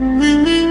Mm-hmm.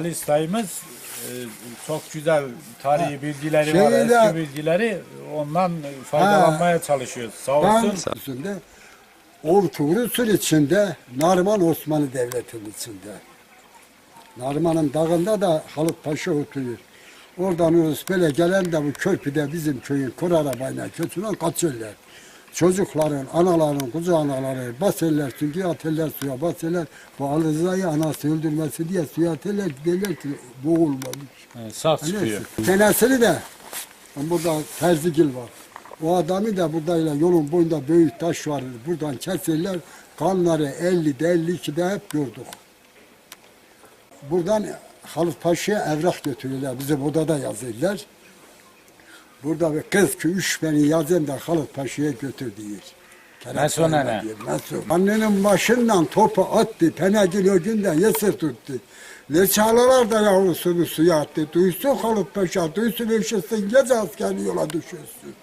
Halis dayımız e, çok güzel tarihi bilgileri var, de- eski bilgileri. Ondan faydalanmaya çalışıyoruz. Sağ Ben olsun. üstünde Ortuğrul içinde Narman Osmanlı Devleti'nin içinde. Narman'ın dağında da Halit Paşa oturuyor. Oradan Urus böyle gelen de bu köprüde bizim köyün kur arabayla kötüden kaçırlar. Çocukların, anaların, kuzu anaları basırlar, çünkü atarlar suya basırlar. Bu Ali Rıza'yı anası öldürmesi diye suya atarlar, derler ki boğulmamış. E, Saf çıkıyor. Senesini de burada terzigil var. O adamı da buradayla yolun boyunda büyük taş var. Buradan keserler. Kanları 50'de 52'de hep gördük. Buradan Halit Paşa'ya evrak götürüyorlar. Bizim odada yazıyorlar. Burada bir kız ki üç beni yazın da Halit Paşa'ya götür diyor. Nene? diyor, Nasıl? Annenin başından topu attı. Penegil o günden yesir tuttu. Ne çağlalar da yavrusunu suya attı. Duysun Halit Paşa, duysun eşitsin, gece askeri yola düşürsün.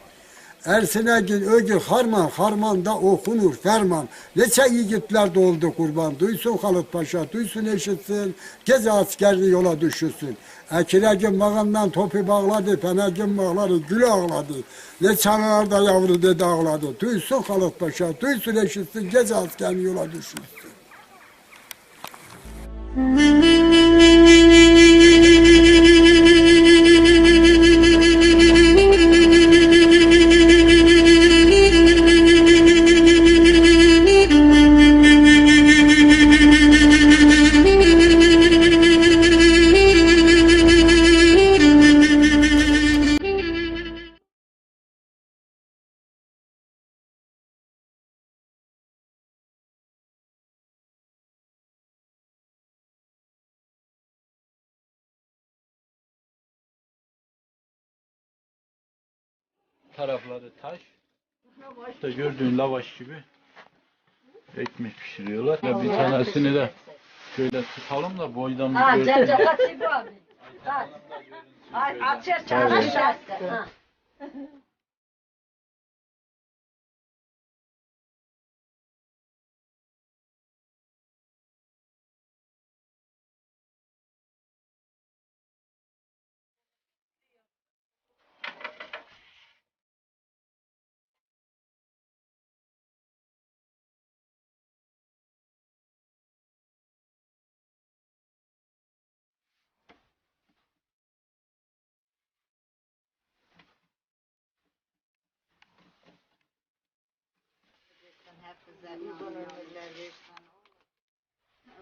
Ersine gün ögül harman, harmanda okunur ferman. Neçe yiğitler doldu kurban. Duysun Halit Paşa, duysun eşitsin, gece askerli yola düşürsün. Ekilegin bağından topu bağladı, penegin bağları gül ağladı. Ne çanalarda yavru dedi ağladı. Duysun Halit Paşa, duysun eşitsin, gece askerli yola düşürsün. Tarafları taş. İşte gördüğün lavaş gibi ekmek pişiriyorlar. Ya bir tanesini de şöyle tutalım da boydan bir görsün. gel kaç İbo abi.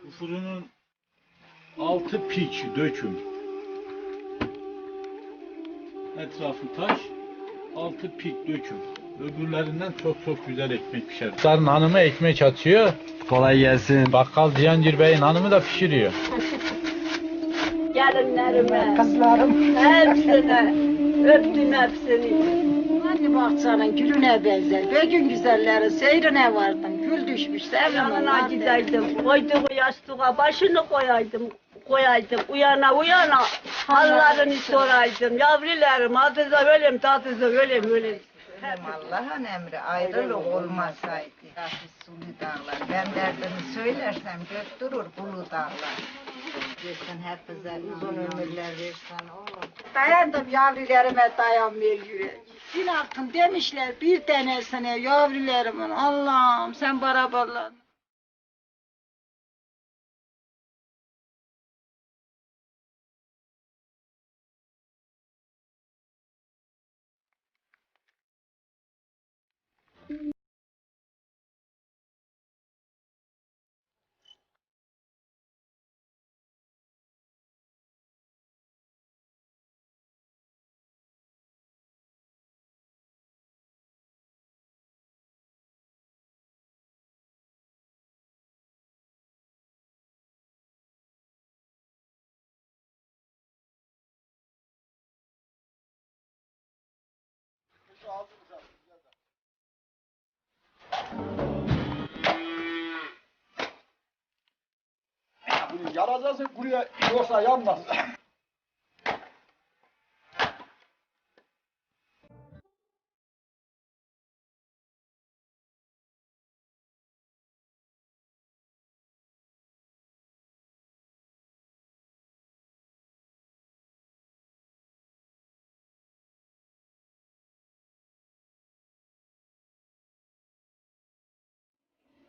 Bu fırının altı piç döküm. Etrafı taş, altı pik döküm. Öbürlerinden çok çok güzel ekmek pişer. Sarın hanımı ekmek atıyor. Kolay gelsin. Bakkal Cihangir Bey'in hanımı da pişiriyor. Gelinlerime, kızlarım, hepsine, öptüm hepsini. Hadi bahçanın gülüne benzer, bugün güzelleri seyrine vardım, gül düşmüş, yanına gideydim, koyduğu yastığa başını koyaydım, koyaydım, uyana uyana, hallarını soraydım, yavrularım, adı da ölüm, tadı da ölüm, ölüm. Allah'ın emri ayrılık olmasaydı. Hafif sulu dağlar. Ben derdimi söylersem gök durur bulu dağlar. Versen hepimize uzun ömürler versen oğlum. Dayandım yavrularıma dayanmıyor yürek. Dün aklım demişler bir tanesine yavrularımın Allah'ım sen barabarlan. Fazlası kuruya yoksa yanmaz.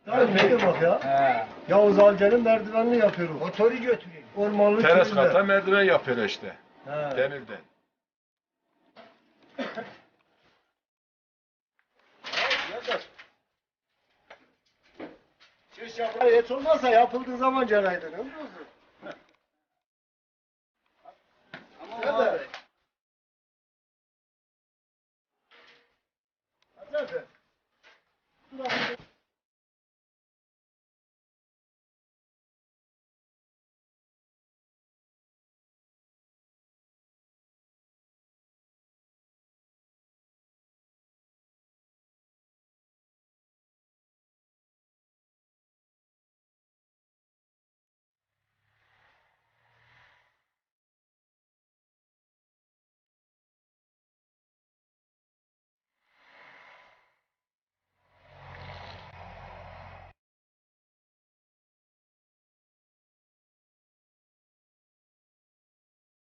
Dayı neydi bak ya? He. Yavuz Alcan'ın merdivenini yapıyorum. Motoru götüreyim. Ormanlık Teras köyünde. kata merdiven yapıyor işte. He. Demirden. Çiş yaprağı hiç olmazsa yapıldığı zaman canaydın. Ömrü uzun.